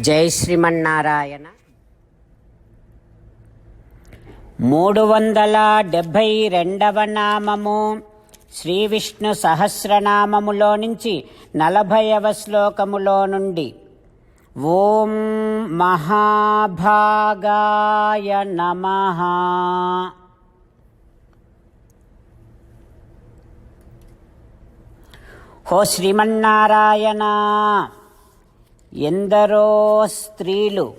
జై శ్రీమన్నారాయణ. మూడు వందల డెబ్భై రెండవ నామము శ్రీ విష్ణు సహస్రనామములో నుంచి నలభైవ శ్లోకములో నుండి ఓం మహాభాగాయ నమ. హో శ్రీమన్నారాయణ. ఎందరో స్త్రీలు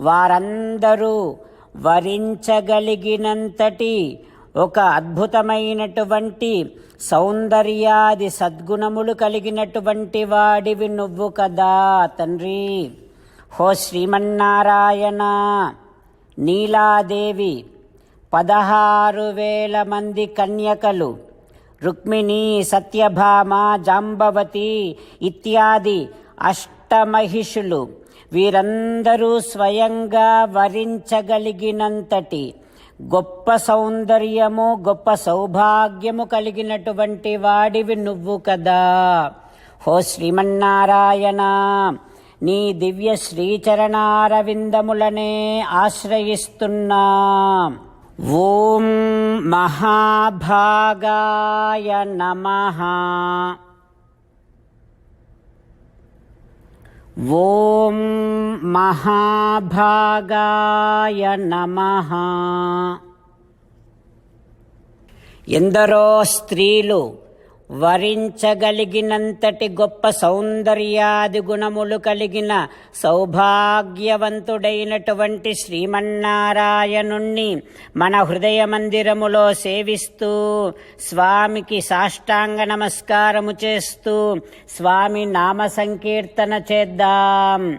వారందరూ వరించగలిగినంతటి ఒక అద్భుతమైనటువంటి సౌందర్యాది సద్గుణములు కలిగినటువంటి వాడివి నువ్వు కదా తండ్రి. హో శ్రీమన్నారాయణ నీలాదేవి పదహారు వేల మంది కన్యకలు రుక్మిణి సత్యభామ జాంబవతి ఇత్యాది అష్టమహిషులు వీరందరూ స్వయంగా వరించగలిగినంతటి గొప్ప సౌందర్యము గొప్ప సౌభాగ్యము కలిగినటువంటి వాడివి నువ్వు కదా. హో శ్రీమన్నారాయణ నీ దివ్య శ్రీచరణారవిందములనే ఆశ్రయిస్తున్నా. ఓం మహాభాగాయ నమః. ఓం మహాభాగాయ నమ. ఎందరో స్త్రీలు వరించగలిగినంతటి గొప్ప సౌందర్యాది గుణములు కలిగిన సౌభాగ్యవంతుడైనటువంటి శ్రీమన్నారాయణుణ్ణి మన హృదయ మందిరములో సేవిస్తూ స్వామికి సాష్టాంగ నమస్కారము చేస్తూ స్వామి నామ సంకీర్తన చేద్దాం.